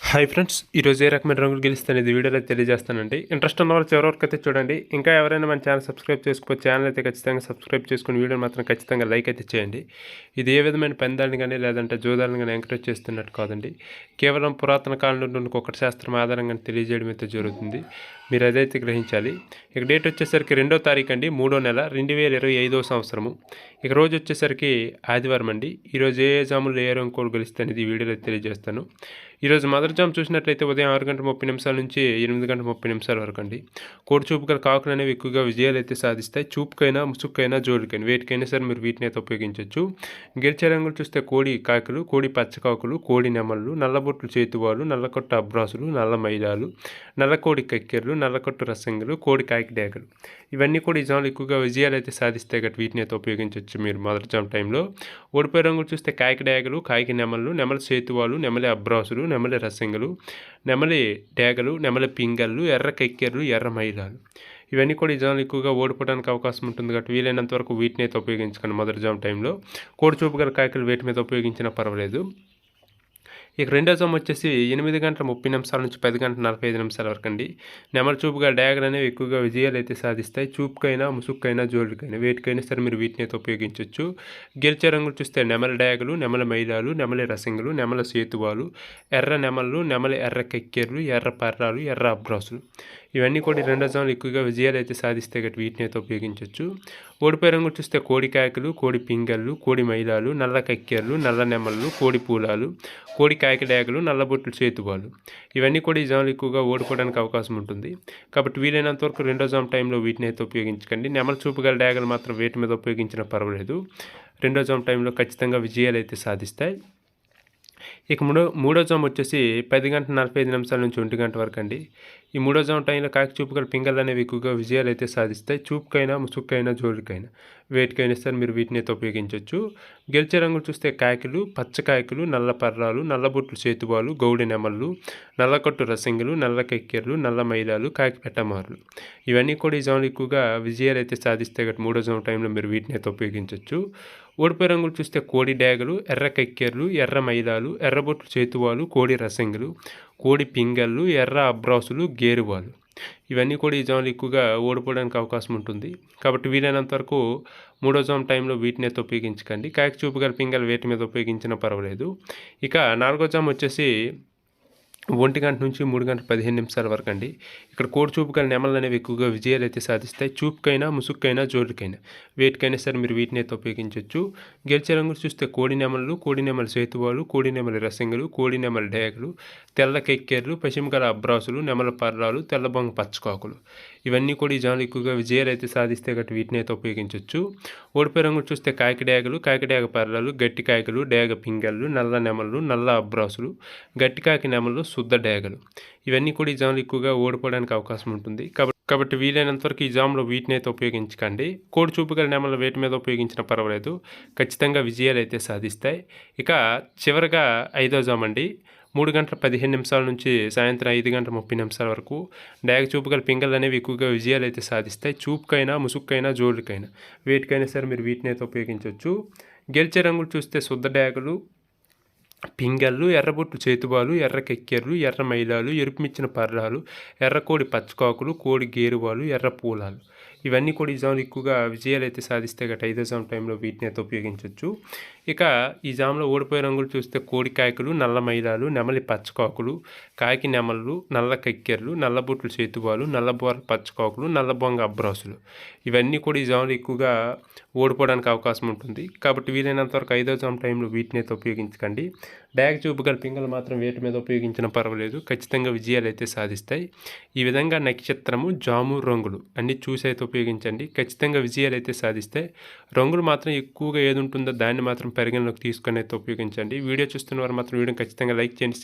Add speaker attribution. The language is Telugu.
Speaker 1: హాయ్ ఫ్రెండ్స్ ఈరోజు ఏ రకమైన రంగులు గెలుస్తానేది వీడియోలో తెలియజేస్తానండి. ఇంట్రెస్ట్ ఉన్న వాళ్ళు చివరి వరకు అయితే చూడండి. ఇంకా ఎవరైనా మన ఛానల్ సబ్స్క్రైబ్ చేసుకో ఛానల్ అయితే ఖచ్చితంగా సబ్స్క్రైబ్ చేసుకుని వీడియో మాత్రం ఖచ్చితంగా లైక్ అయితే చేయండి. ఇది ఏ విధమైన పందాలను కానీ లేదంటే జోదాలను కానీ ఎంకరేజ్ చేస్తున్నట్టు కాదండి. కేవలం పురాతన కాలంలో నుండి ఒకటి శాస్త్రం ఆధారంగా తెలియజేయడం అయితే జరుగుతుంది. మీరు అదైతే గ్రహించాలి. ఇక డేట్ వచ్చేసరికి రెండో తారీఖు అండి మూడో నెల రెండు వేల ఇరవై ఐదో సంవత్సరము. ఇక రోజు వచ్చేసరికి ఆదివారం అండి. ఈరోజు ఏ జాములు ఏ రంగులు గెలిస్తే అనేది వీడియోలో తెలియజేస్తాను. ఈరోజు మదర్ జామ్ చూసినట్లయితే ఉదయం ఆరు గంటల ముప్పై నిమిషాల నుంచి ఎనిమిది గంటల ముప్పై నిమిషాల వరకు అండి. కోడి చూపు గల కాకులు అనేవి ఎక్కువగా విజయాలు అయితే సాధిస్తాయి. చూపుకైనా ముసుక్కైనా జోలికైనా వేటికైనా సరే మీరు వీటిని అయితే ఉపయోగించవచ్చు గెలిచే రంగులు చూస్తే కోడి కాకులు కోడి పచ్చకాకులు కోడి నెమళ్ళు నల్లబొట్లు చేతువాలు నల్లకొట్ట అబ్రాసులు నల్ల మైదాలు నల్లకోడి కక్కెర్లు నల్లకొట్టు రసంగులు కోడి కాయకి డేగలు. ఇవన్నీ కూడా ఈ జాములు ఎక్కువగా విజయాలు అయితే సాధిస్తాయి గట్టి వీటిని అయితే ఉపయోగించవచ్చు మీరు మొదటి జామ్ టైంలో. ఓడిపోయే రంగులు చూస్తే కాయకి డేగలు కాకి నెమలు నెమల సేతువాలు నెమలి అబ్రాసులు నెమలి రసంగులు నెమలి డేగలు నెమలి పింగళ్ళు ఎర్ర కెక్కెర్లు ఎర్ర మైలాలు. ఇవన్నీ కూడా ఈ జాములు ఎక్కువగా ఓడిపోవడానికి అవకాశం ఉంటుంది కాబట్టి వీలైనంత వరకు వీటిని అయితే ఉపయోగించకండి మొదటి జామ్ టైంలో. కోడి చూపు గల కాయకులు వీటి మీద ఉపయోగించినా పర్వాలేదు. ఇక రెండో జామ్ వచ్చేసి ఎనిమిది గంటల ముప్పై నిమిషాల నుంచి పది గంటల నలభై ఐదు నిమిషాల వరకు అండి. నెమల చూపుగా డ్యాగర్ అనేవి ఎక్కువగా విజయాలు అయితే సాధిస్తాయి. చూపుకైనా ముసుక్కైనా జోడుకైనా వేటికైనా సరే మీరు వీటిని అయితే ఉపయోగించవచ్చు గెలిచే రంగులు చూస్తే నెమల డ్యాగలు నెమల మైలాలు నెమలి రసింగులు నెమల సేతువాలు ఎర్ర నెమలు నెమల ఎర్ర కెక్కెర్లు ఎర్ర పర్రాలు ఎర్ర అబ్రాసులు. ఇవన్నీ కూడా రెండో జోన్లు ఎక్కువగా విజయాలు అయితే సాధిస్తే గట్టి వీటిని అయితే ఉపయోగించవచ్చు ఓడిపోయే రంగులు చూస్తే కోడి కాయకులు కోడి పింగళ్ళు కోడి మైలాలు నల్ల కక్కెర్లు నల్ల నెమళ్ళు కోడి పూలాలు కోడి కాయక డ్యాగులు నల్లబొట్లు చేతువాలు ఇవన్నీ కూడా ఈ జాములు ఎక్కువగా ఓడిపోవడానికి అవకాశం ఉంటుంది. కాబట్టి వీలైనంత వరకు రెండో జామ్ టైంలో వీటిని అయితే ఉపయోగించకండి. నెమల చూపుగల డ్యాగులు మాత్రం వేటి మీద ఉపయోగించినా పర్వాలేదు. రెండో జామ్ టైంలో ఖచ్చితంగా విజయాలు అయితే సాధిస్తాయి. ఇక మూడో మూడో జామ్ వచ్చేసి పది గంటల నలభై ఐదు నిమిషాల నుంచి ఒంటి గంట వరకు అండి. ఈ మూడో జామ్ టైంలో కాకి చూపుకల పింగల్ అనేవి ఎక్కువగా విజయాలు అయితే సాధిస్తాయి. చూపుకైనా ముసుక్కైనా జోలికైనా వేటికైనా సరే మీరు వీటిని అయితే ఉపయోగించవచ్చు గెలిచే రంగులు చూస్తే కాయకులు పచ్చకాయకులు నల్ల పర్రాలు నల్లబొట్లు చేతుబాలు గౌడి నెమళ్ళు నల్లకొట్టు రసంగులు నల్ల కెక్కెర్లు నల్ల మైలాలు కాకి పెట్టమారులు. ఇవన్నీ కూడా ఈ జాములు ఎక్కువగా విజయాలు అయితే సాధిస్తే కాబట్టి మూడో జామ్ టైంలో మీరు వీటిని అయితే ఉపయోగించవచ్చు ఓడిపోయే రంగులు చూస్తే కోడి డ్యాగలు ఎర్ర కెక్కెర్లు ఎర్ర మైదాలు ఎర్రబొట్లు చేతువాలు కోడి రసంగులు కోడి పింగళ్ళు ఎర్ర అబ్రాసులు గేరువాలు. ఇవన్నీ కూడా ఈ జాములు ఎక్కువగా ఓడిపోవడానికి అవకాశం ఉంటుంది. కాబట్టి వీలైనంత వరకు మూడో జామ్ టైంలో వీటిని అయితే ఉపయోగించకండి. కాకి చూపుగల పింగల్ వేటి మీద ఉపయోగించినా పర్వాలేదు. ఇక నాలుగో జామ్ వచ్చేసి ఒంటి గంట నుంచి మూడు గంటల పదిహేను నిమిషాల వరకు అండి. ఇక్కడ కోడి చూపుకల నెమలు అనేవి ఎక్కువగా విజయాలు అయితే సాధిస్తాయి. చూపుకైనా ముసుక్కైనా జోరుకైనా. వేటికైనా సరే మీరు వీటిని అయితే ఉపయోగించవచ్చు గెలిచే రంగులు చూస్తే కోడి నెమలు కోడి నెమల సేతువాలు కోడి నెమల రసింగులు కోడి నెమల డేగలు తెల్ల కెక్కెర్లు పశ్చిమగల అబ్రాసులు నెమల పర్రాలు తెల్లబొంగ పచ్చకాకులు. ఇవన్నీ కూడా ఈ జాములు ఎక్కువగా విజయాలు అయితే సాధిస్తే గట్టి వీటిని అయితే ఉపయోగించవచ్చు ఓడిపోయే రంగులు చూస్తే కాకి డేగలు కాకి పర్రాలు గట్టి కాయకులు డేగ పింగళ్ళు నల్ల నెమలు నల్ల అబ్రాసులు గట్టి కాకి నెమలు శుద్ధ డయాగలు ఇవన్నీ కూడా ఈ జాములు ఎక్కువగా ఓడిపోవడానికి అవకాశం ఉంటుంది. కాబట్టి కాబట్టి వీలైనంత వరకు ఈ జామ్లో వీటిని అయితే ఉపయోగించకండి. కోడి చూపుగల నెమలు వేటి మీద ఉపయోగించినా పర్వాలేదు. ఖచ్చితంగా విజయాలు అయితే సాధిస్తాయి. ఇక చివరిగా ఐదో జామ్ అండి మూడు గంటల పదిహేను నిమిషాల నుంచి సాయంత్రం ఐదు గంటల ముప్పై నిమిషాల వరకు డాగ చూపుగల పింగళ్ళు అనేవి ఎక్కువగా విజయాలు అయితే సాధిస్తాయి. చూపుకైనా ముసుక్కైనా జోళ్ళకైనా. వేటికైనా సరే మీరు వీటిని అయితే ఉపయోగించవచ్చు. గెలిచే రంగులు చూస్తే శుద్ధ డయాగులు పింగళ్ళు ఎర్రబొట్టు చేతుబాలు ఎర్ర కెక్కెర్లు ఎర్ర మైలాలు ఎరుపుమిచ్చిన పర్రాలు ఎర్రకోడి పచ్చకాకులు కోడి గేరువాలు ఎర్ర పూలాలు. ఇవన్నీ కూడా ఈ జాములు ఎక్కువగా విజయాలు అయితే సాధిస్తే గట్ట ఐదో జాము టైంలో వీటిని అయితే ఉపయోగించవచ్చు ఇక ఈ జామ్లో ఓడిపోయే రంగులు చూస్తే కోడి కాయకులు నల్ల మైలాలు నెమలి పచ్చకాకులు కాకి నెమళ్ళు నల్ల కక్కెర్లు నల్లబొట్లు చేతుబాలు నల్లబోర పచ్చకాకులు నల్లబొంగ అబ్రాసులు. ఇవన్నీ కూడా ఈ జాములు ఎక్కువగా ఓడిపోవడానికి అవకాశం ఉంటుంది. కాబట్టి వీలైనంత వరకు ఐదో జామ్ టైంలో వీటిని అయితే ఉపయోగించకండి. బ్యాగ్ చూపుగల పింగలు మాత్రం వేటి మీద ఉపయోగించిన పర్వాలేదు. ఖచ్చితంగా విజయాలు అయితే సాధిస్తాయి. ఈ విధంగా నక్షత్రము జాము రంగులు అన్నీ చూసి అయితే ఉపయోగించండి. ఖచ్చితంగా విజయాలు అయితే సాధిస్తాయి. రంగులు మాత్రం ఎక్కువగా ఏది ఉంటుందో దాన్ని మాత్రం పరిగణలోకి తీసుకొని అయితే ఉపయోగించండి వీడియో చూస్తున్న వారు మాత్రం వీడియో ఖచ్చితంగా లైక్ చేయండి